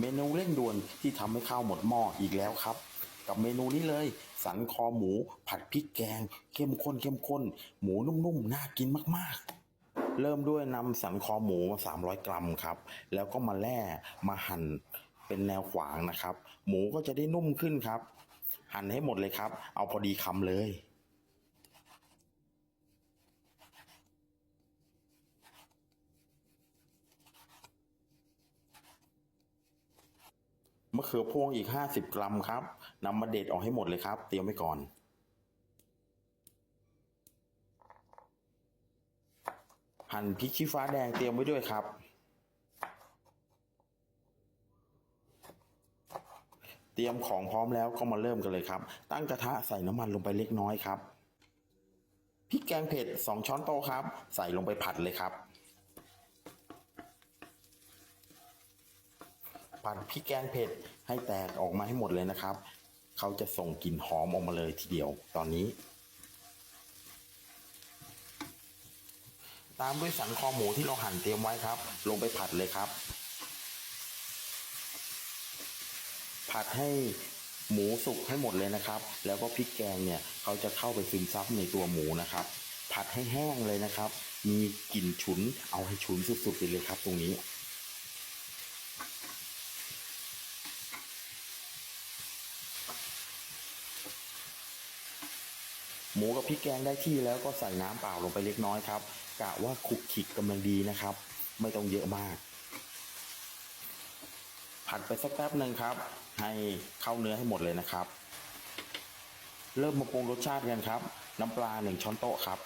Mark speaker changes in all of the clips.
Speaker 1: เมนูเร่งด่วนที่ทำให้ข้าวหมดหม้ออีกแล้วครับ กับเมนูนี้เลย สันคอหมูผัดพริกแกง เข้มข้นเข้มข้น หมูนุ่มๆ น่ากินมากๆ เริ่มด้วยนำสันคอหมูมา 300 กรัมครับ แล้วก็มาแล่มาหั่นเป็นแนวขวางนะครับ หมูก็จะได้นุ่มขึ้นครับ หั่นให้หมดเลยครับ เอาพอดีคำเลย มะเขือพวงอีก 50 กรัมครับนำมาเด็ดออกให้หมดเลยครับ เตรียมไว้ก่อน หั่นพริกชี้ฟ้าแดงเตรียมไว้ด้วยครับ เตรียมของพร้อมแล้วก็มาเริ่มกันเลยครับ ตั้งกระทะใส่น้ำมันลงไปเล็กน้อยครับพริกแกงเผ็ด 2 ช้อนโต๊ะครับ ใส่ลงไปผัดเลยครับ ผัดพริกแกงเผ็ดให้แตกออกมาให้หมดเลยนะครับ เขาจะส่งกลิ่นหอมออกมาเลยทีเดียวตอนนี้ ตามด้วยสันคอหมูที่เราหั่นเตรียมไว้ครับ ลงไปผัดเลยครับ ผัดให้หมูสุกให้หมดเลยนะครับ แล้วก็พริกแกงเนี่ยเขาจะเข้าไปซึมซับในตัวหมูนะครับ ผัดให้แห้งเลยนะครับ มีกลิ่นฉุนเอาให้ฉุนสุดๆไปเลยครับตรงนี้ หมูกับพริกแกงได้ที่แล้วก็ใส่น้ำเปล่าลงไปเล็กน้อยครับกะว่าคลุกคลิกกำลังดีนะครับ ไม่ต้องเยอะมาก ผัดไปสักแป๊บหนึ่งครับ ให้เข้าเนื้อให้หมดเลยนะครับ เริ่มมาปรุงรสชาติกันครับ น้ำปลาหนึ่งช้อนโต๊ะครับ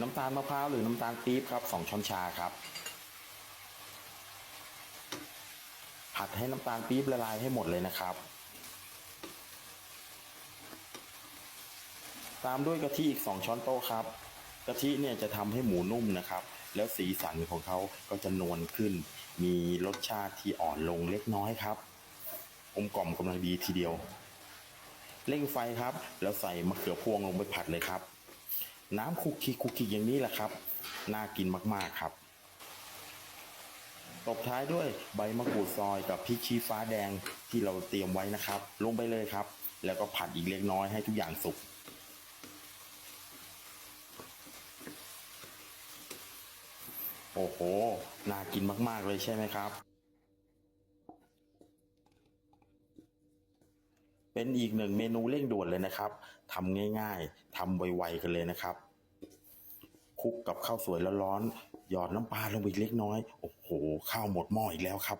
Speaker 1: น้ำตาลมะพร้าวหรือน้ำตาลปี๊บครับสองช้อนชาครับผัดให้น้ำตาลปี๊บละลายให้หมดเลยนะครับ ตามด้วยกะทิอีก 2 ช้อนโต๊ะครับกะทิเนี่ยจะทำให้หมูนุ่มนะครับ แล้วสีสันของเขาก็จะนวลขึ้น มีรสชาติที่อ่อนลงเล็กน้อยครับอมกล่อมกำลังดีทีเดียว เร่งไฟครับ แล้วใส่มะเขือพวงลงไปผัดเลยครับ น้ำคุกคิกคุกคิกอย่างนี้แหละครับ น่ากินมากๆครับ ตบท้ายด้วยใบมะกรูดซอยกับพริกชี้ฟ้าแดงที่เราเตรียมไว้นะครับ ลงไปเลยครับ แล้วก็ผัดอีกเล็กน้อยให้ทุกอย่างสุก โอ้โห น่ากินมาก ๆ เลยใช่ไหมครับ เป็นอีกหนึ่งเมนูเร่งด่วนเลยนะครับทำง่าย ๆทำไวๆกันเลยนะครับคลุกกับข้าวสวยร้อนๆหยอดน้ำปลาลงไปอีกเล็กน้อย โอ้โห ข้าวหมดหม้ออีกแล้วครับ